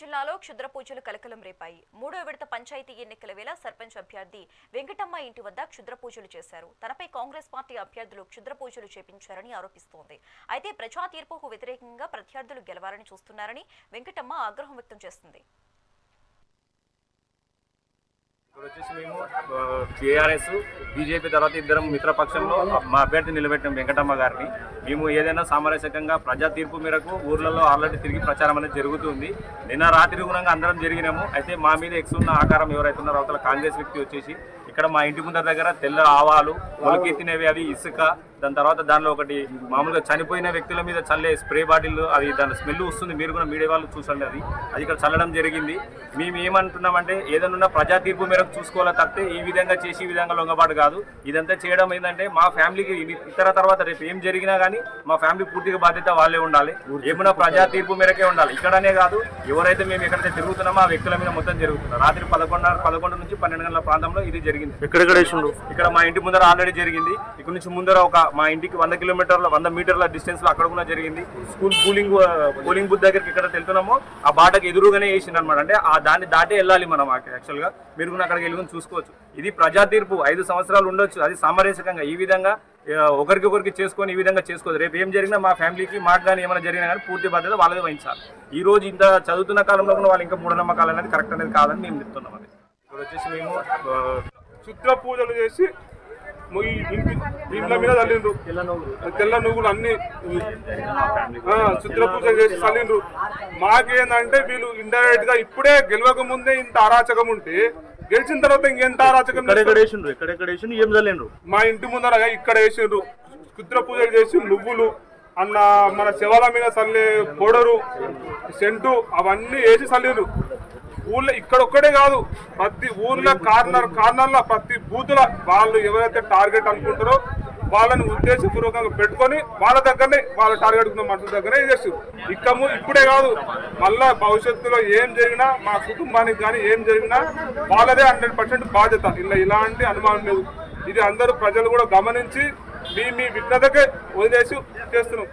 జిల్లాలో క్షుద్ర పూజలు కలకలం రేపాయి. మూడో విడత పంచాయతీ ఎన్నికల వేళ సర్పంచ్ అభ్యర్థి వెంకటమ్మ ఇంటి వద్ద క్షుద్ర పూజలు చేశారు. తనపై కాంగ్రెస్ పార్టీ అభ్యర్థులు క్షుద్ర పూజలు చేపించారని ఆరోపిస్తోంది. అయితే ప్రజా తీర్పుకు వ్యతిరేకంగా ప్రత్యర్థులు గెలవాలని చూస్తున్నారని వెంకటమ్మ ఆగ్రహం వ్యక్తం చేస్తుంది. ఇప్పుడు వచ్చేసి మేము టీఆర్ఎస్ బీజేపీ తర్వాత ఇద్దరం మిత్రపక్షంలో మా అభ్యర్థి నిలబెట్టిన వెంకటమ్మ గారిని. మేము ఏదైనా సామరస్యకంగా ప్రజా తీర్పు మేరకు ఊర్లలో ఆల్రెడీ తిరిగి ప్రచారం అనేది జరుగుతుంది. నిన్న రాత్రి గుణంగా అందరం జరిగినాము. అయితే మా మీద ఎక్స్ ఉన్న ఆకారం ఎవరైతే ఉన్నారో అవతల కాంగ్రెస్ వ్యక్తి వచ్చేసి ఇక్కడ మా ఇంటి ముందర దగ్గర తెల్ల ఆవాలు మొలకెత్తినవి అవి ఇసుక దాని తర్వాత దానిలో ఒకటి మామూలుగా చనిపోయిన వ్యక్తుల మీద చల్లే స్ప్రే బాటిల్ అది దాని స్మెల్ వస్తుంది. మీరు కూడా మీడియా వాళ్ళు చూసండి అది. అది ఇక్కడ చల్లడం జరిగింది. మేము ఏమంటున్నామంటే ఏదైనా ప్రజా తీర్పు మేరకు చూసుకోవాలా తప్పితే ఈ విధంగా చేసి ఈ విధంగా లొంగబాటు కాదు. ఇదంతా చేయడం ఏంటంటే మా ఫ్యామిలీకి ఇతర తర్వాత రేపు ఏం జరిగినా కానీ మా ఫ్యామిలీ పూర్తిగా బాధ్యత వాళ్ళే ఉండాలి. ఏమైనా ప్రజా తీర్పు మేరకే ఉండాలి. ఇక్కడనే కాదు ఎవరైతే మేము ఎక్కడైతే తిరుగుతున్నామో ఆ వ్యక్తుల మీద మొత్తం జరుగుతుంది. రాత్రి పదకొండున్నర పదకొండు నుంచి పన్నెండు గంటల ప్రాంతంలో ఇది జరిగింది. వేసిండు ఇక్కడ మా ఇంటి ముందర ఆల్రెడీ జరిగింది. ఇక్కడ నుంచి ముందర ఒక మా ఇంటికి వంద కిలోమీటర్ల వంద మీటర్ల డిస్టెన్స్లో అక్కడ కూడా జరిగింది. స్కూల్ కూలింగ్ పోలింగ్ బుద్ధ దగ్గరికి ఇక్కడ వెళ్తున్నామో. ఆ బాటకు ఎదురుగానే వేసింది అనమాట అంటే ఆ దాన్ని దాటే వెళ్ళాలి మనం యాక్చువల్గా. మీరు కూడా అక్కడికి వెళ్ళి చూసుకోవచ్చు. ఇది ప్రజా తీర్పు. ఐదు సంవత్సరాలు ఉండొచ్చు. అది సామరస్యకంగా. ఈ విధంగా ఒకరికొకరికి ఒకరికి ఒకరికి చేసుకొని ఈ విధంగా చేసుకోవచ్చు రేపు ఏం జరిగినా మా ఫ్యామిలీకి మాకు కానీ ఏమైనా జరిగినా కానీ పూర్తి బాధ్యత వాళ్ళదే వహించాలి. ఈ రోజు ఇంత చదువుతున్న కాలంలో కూడా వాళ్ళు ఇంకా మూఢనమ్మకాలు అనేది కరెక్ట్ అనేది కాదని మేము చెప్తున్నాం అది. ఇక్కడ వచ్చేసి మేము ఆ, పూజలు చేసి ఇండ్ల మీద చల్లిండ్రు. తెల్ల నువ్వులు అన్ని శుద్ర పూజలు చేసి చల్లిండ్రు. మాకేందంటే వీళ్ళు ఇండైరెక్ట్గా ఇప్పుడే గెలవక ముందే ఇంత అరాచకం ఉంటే గెలిచిన తర్వాత ఇంకెంత అరాచకం ఏం చల్లిండ్రు? మా ఇంటి ముందర ఇక్కడ వేసిండ్రు. శుద్ర పూజలు చేసి నువ్వులు అన్న మన శివాల మీద చల్లే పొడరు సెంటు అవన్నీ వేసి చల్లిండ్రు. ఊళ్ళో ఇక్కడ ఒక్కడే కాదు ప్రతి ఊర్లో కార్నర్ కార్నర్లో ప్రతి బూతుల వాళ్ళు ఎవరైతే టార్గెట్ అనుకుంటారో వాళ్ళని ఉద్దేశపూర్వకంగా పెట్టుకొని వాళ్ళ దగ్గరనే వాళ్ళ టార్గెట్ ఉన్న మనుషుల దగ్గరే చేస్తారు ఇక్కము ఇప్పుడే కాదు మళ్ళా భవిష్యత్తులో ఏం జరిగినా మా కుటుంబానికి కానీ ఏం జరిగినా వాళ్ళదే హండ్రెడ్ పర్సెంట్ బాధ్యత. ఇలా ఇలాంటి అనుమానం లేదు. ఇది అందరూ ప్రజలు కూడా గమనించి మీ మీ విఘ్నతకే వదిలేసి చేస్తున్నాం.